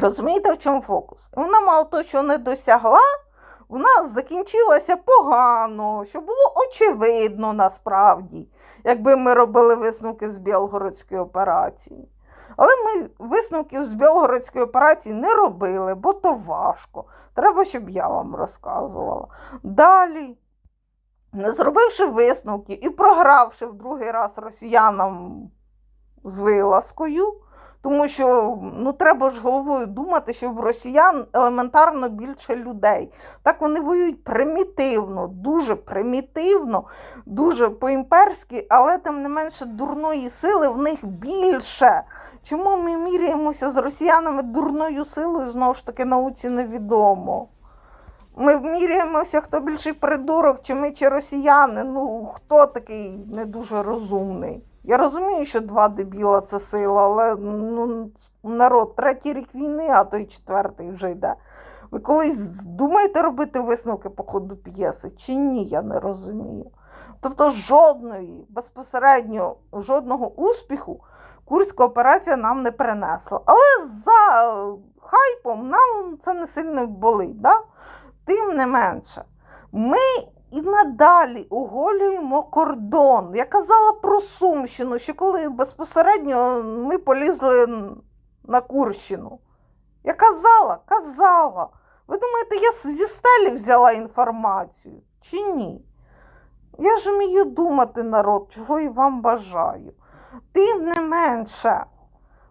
Розумієте, в чому фокус? Вона мало того, що не досягла, вона закінчилася погано, що було очевидно насправді, якби ми робили висновки з Білгородської операції. Але ми висновків з Білгородської операції не робили, бо то важко. Треба, щоб я вам розказувала. Далі, не зробивши висновки і програвши в другий раз росіянам з вилазкою, тому що ну, треба ж головою думати, що в росіян елементарно більше людей. Так вони воюють примітивно, дуже примітивно, дуже по-імперськи, але тим не менше дурної сили в них більше. Чому ми міряємося з росіянами дурною силою, знову ж таки, науці невідомо. Ми міряємося, хто більший придурок, чи ми, чи росіяни. Ну, хто такий не дуже розумний. Я розумію, що два дебіла це сила, але ну, народ, третій рік війни, а то й четвертий вже йде. Ви колись думаєте робити висновки по ходу п'єси? Чи ні, я не розумію. Тобто жодної безпосередньо жодного успіху Курська операція нам не принесла. Але за хайпом нам це не сильно болить. Да? Тим не менше, ми і надалі оголюємо кордон. Я казала про Сумщину, що коли безпосередньо ми полізли на Курщину. Я казала, казала. Ви думаєте, я зі стелі взяла інформацію чи ні? Я ж вмію думати, народ, чого і вам бажаю. Тим не менше,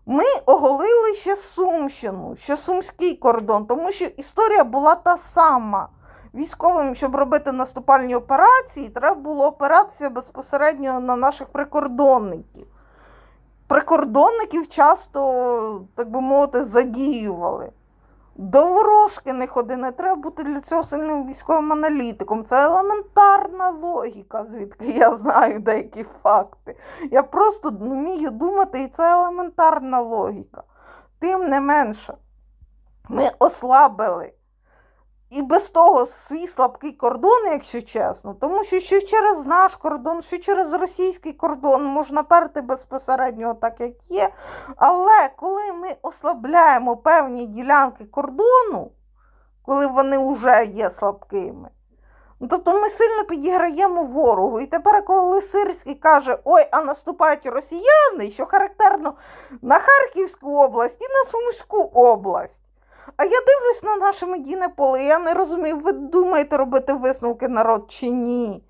ми оголили ще Сумщину, ще Сумський кордон, тому що історія була та сама. Військовим, щоб робити наступальні операції, треба було опиратися безпосередньо на наших прикордонників. Прикордонників часто, так би мовити, задіювали. До ворожки не ходи, не треба бути для цього сильним військовим аналітиком. Це елементарна логіка, звідки я знаю деякі факти. Я просто вмію думати, і це елементарна логіка. Тим не менше, ми ослабили і без того свій слабкий кордон, якщо чесно, тому що що через наш кордон, що через російський кордон можна перти безпосередньо так, як є. Але коли ми ослабляємо певні ділянки кордону, коли вони вже є слабкими, ну, тобто ми сильно підіграємо ворогу. І тепер, коли Сирський каже, ой, а наступають росіяни, що характерно на Харківську область і на Сумську область. А я дивлюсь на наше медійне поле, я не розумію, ви думаєте робити висновки народ чи ні.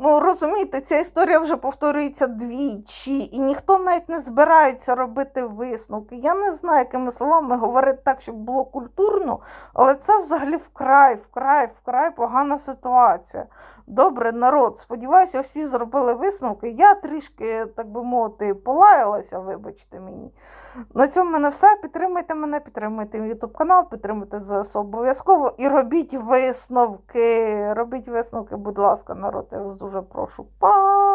Ну, розумієте, ця історія вже повторюється двічі, і ніхто навіть не збирається робити висновки. Я не знаю, якими словами говорити так, щоб було культурно, але це взагалі вкрай, вкрай, вкрай погана ситуація. Добре, народ, сподіваюся, всі зробили висновки. Я трішки, так би мовити, полаялася, вибачте мені. На цьому в мене все. Підтримайте мене, підтримуйте мій канал, підтримуйте ЗСУ обов'язково і робіть висновки. Робіть висновки, будь ласка, народ, я вас дуже прошу. Па!